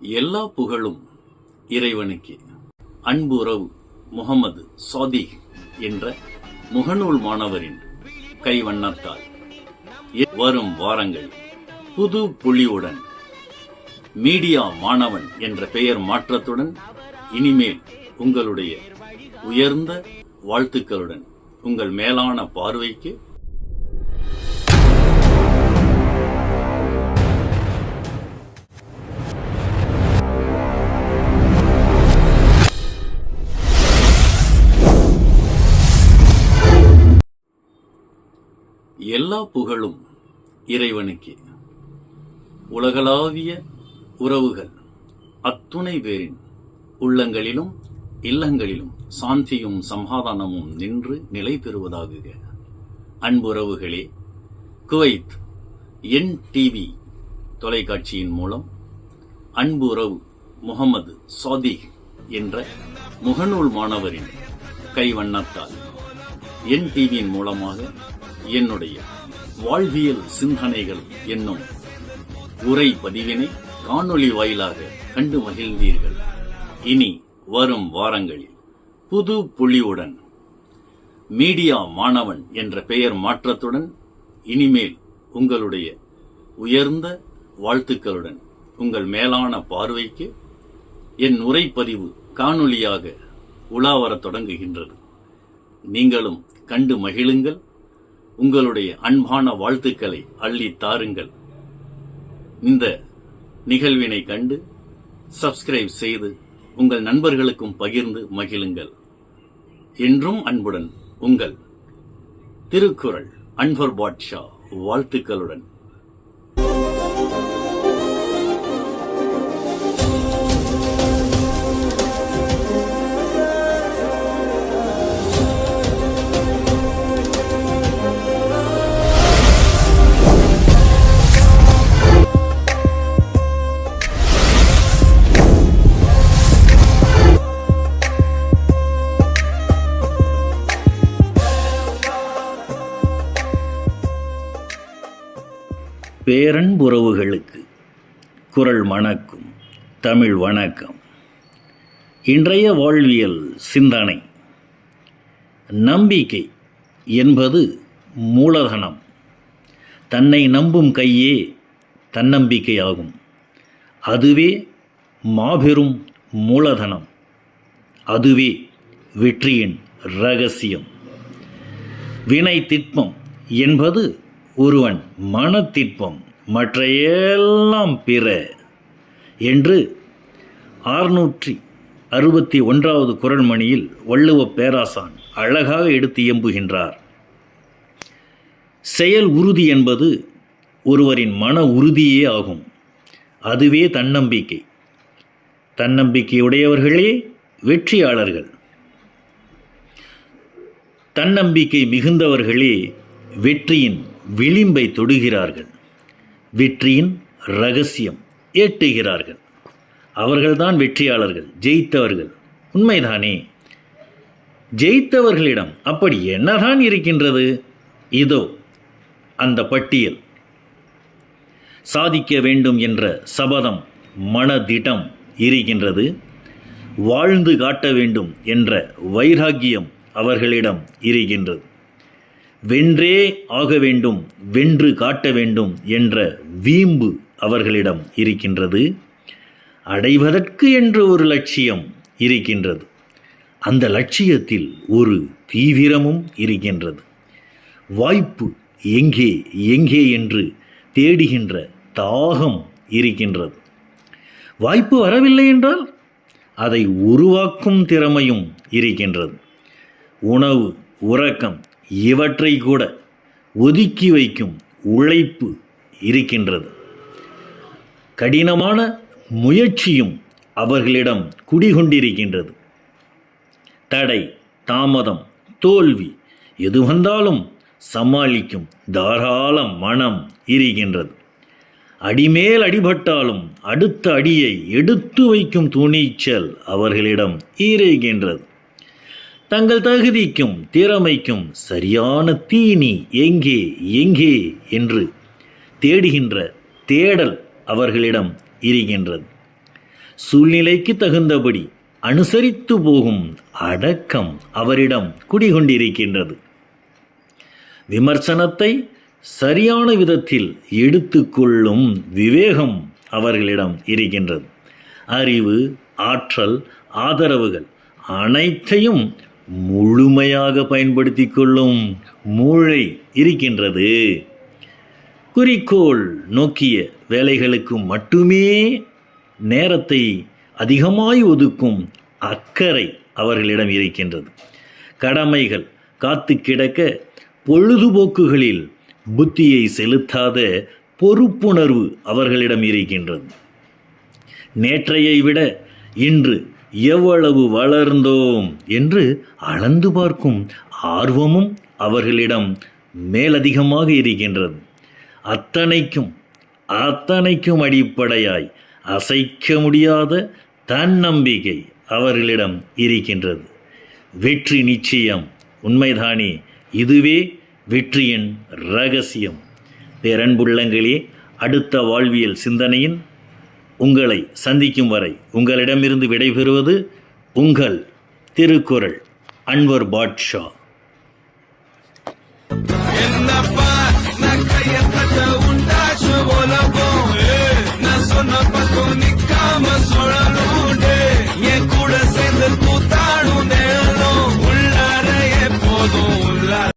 எல்லா புகழும் இறைவனுக்கு. அன்பு உறவு முகமது சாதிக் என்ற முகநூல் மாணவரின் கைவண்ணத்தால் வரும் வாரங்கள் புது புலியுடன் மீடியா மாணவன் என்ற பெயர் மாற்றத்துடன் இனிமேல் உங்களுடைய உயர்ந்த வாழ்த்துக்களுடன் உங்கள் மேலான பார்வைக்கு எல்லா புகழும் இறைவனுக்கே. உலகளாவிய உறவுகள் அத்துணை பேரின் உள்ளங்களிலும் இல்லங்களிலும் சாந்தியும் சமாதானமும் நின்று நிலை பெறுவதாகுக. அன்புறவுகளே குவைத் என் டிவி தொலைக்காட்சியின் மூலம் அன்புறவு முகமது சாதிக் என்ற முகநூல் மாணவரின் கைவண்ணத்தால் என் டிவியின் மூலமாக என்னுடைய வாழ்வியல் சிந்தனைகள் என்னும் உரை பதிவினை காணொளி வாயிலாக கண்டு மகிழ்ந்தீர்கள். இனி வரும் வாரங்களில் புது புலியுடன் மீடியா மாணவன் என்ற பெயர் மாற்றத்துடன் இனிமேல் உங்களுடைய உயர்ந்த வாழ்த்துக்களுடன் உங்கள் மேலான பார்வைக்கு என் உரைப்பதிவு காணொளியாக உலாவரத் தொடங்குகின்றது. நீங்களும் கண்டு மகிழுங்கள். உங்களுடைய அன்பான வாழ்த்துக்களை அள்ளி தாருங்கள். இந்த நிகழ்வினை கண்டு சப்ஸ்கிரைப் செய்து உங்கள் நண்பர்களுக்கும் பகிர்ந்து மகிழுங்கள். என்றும் அன்புடன் உங்கள் திருக்குறள் அன்பர் பாட்ஷா வாழ்த்துக்களுடன். பேரன்புறவுகளுக்கு குரல் வணக்கம் தமிழ் வணக்கம். இன்றைய வாழ்வியல் சிந்தனை. நம்பிக்கை என்பது மூலதனம். தன்னை நம்பும் கையே தன்னம்பிக்கையாகும். அதுவே மாபெரும் மூலதனம். அதுவே வெற்றியின் ரகசியம். வினை திட்பம் என்பது ஒருவன் மனத்திட்பம் மற்ற எல்லாம் பிற என்று ஆறுநூற்றி அறுபத்தி ஒன்றாவது குரல்மணியில் வள்ளுவ பேராசான் அழகாக எடுத்து எம்புகின்றார் செயல் உறுதி என்பது ஒருவரின் மன உறுதியே ஆகும். அதுவே தன்னம்பிக்கை. தன்னம்பிக்கையுடையவர்களே வெற்றியாளர்கள். தன்னம்பிக்கை மிகுந்தவர்களே வெற்றியின் விளிம்பை தொடுகிறார்கள். வெற்றியின் ரகசியம் ஏட்டுகிறார்கள். அவர்கள்தான் வெற்றியாளர்கள் ஜெயித்தவர்கள். உண்மைதானே? ஜெயித்தவர்களிடம் அப்படி என்னதான் இருக்கின்றது? இதோ அந்த பட்டியல். சாதிக்க வேண்டும் என்ற சபதம் மனதிடம் இருக்கின்றது. வாழ்ந்து காட்ட வேண்டும் என்ற வைராக்கியம் அவர்களிடம் இருக்கின்றது. வென்றே ஆக வேண்டும் வென்று காட்ட வேண்டும் என்ற வீம்பு அவர்களிடம் இருக்கின்றது. அடைவதற்கு என்று ஒரு லட்சியம் இருக்கின்றது. அந்த லட்சியத்தில் ஒரு தீவிரமும் இருக்கின்றது. வாய்ப்பு எங்கே எங்கே என்று தேடுகின்ற தாகம் இருக்கின்றது. வாய்ப்பு வரவில்லை என்றால் அதை உருவாக்கும் திறமையும் இருக்கின்றது. உணவு உறக்கம் இவற்றை கூட ஒதுக்கி வைக்கும் உழைப்பு இருக்கின்றது. கடினமான முயற்சியும் அவர்களிடம் குடிகொண்டிருக்கின்றது. தடை தாமதம் தோல்வி எது வந்தாலும் சமாளிக்கும் தாராள மனம் இருக்கின்றது. அடிமேல் அடிபட்டாலும் அடுத்த அடியை எடுத்து வைக்கும் துணிச்சல் அவர்களிடம் இருக்கின்றது. தங்கள் தகுதிக்கும் திறமைக்கும் சரியான தீனி எங்கே எங்கே என்று தேடுகின்ற தேடல் அவர்களிடம் இருக்கின்றது. சூழ்நிலைக்கு தகுந்தபடி அனுசரித்து போகும் அடக்கம் அவரிடம் குடிகொண்டிருக்கின்றது. விமர்சனத்தை சரியான விதத்தில் எடுத்துக்கொள்ளும் விவேகம் அவர்களிடம் இருக்கின்றது. அறிவு ஆற்றல் ஆதரவுகள் அனைத்தையும் முழுமையாக பயன்படுத்தி கொள்ளும் மூளை இருக்கின்றது. குறிக்கோள் நோக்கிய வேலைகளுக்கு மட்டுமே நேரத்தை அதிகமாய் ஒதுக்கும் அக்கறை அவர்களிடம் இருக்கின்றது. கடமைகள் காத்து கிடக்க பொழுதுபோக்குகளில் புத்தியை செலுத்தாத பொறுப்புணர்வு அவர்களிடம் இருக்கின்றது. நேற்றையை விட இன்று எவ்வளவு வளர்ந்தோம் என்று அளந்து பார்க்கும் ஆர்வமும் அவர்களிடம் மேலதிகமாக இருக்கின்றது. அத்தனைக்கும் அத்தனைக்கும் அடிப்படையாய் அசைக்க முடியாத தன்னம்பிக்கை அவர்களிடம் இருக்கின்றது. வெற்றி நிச்சயம் உண்மைதானே? இதுவே வெற்றியின் ரகசியம். பேரன்புள்ளங்களே அடுத்த வாழ்வியல் சிந்தனையின் உங்களை சந்திக்கும் வரை உங்களிடமிருந்து விடைபெறுவது உங்கள் திருக்குறள் அன்வர் பாட்ஷா.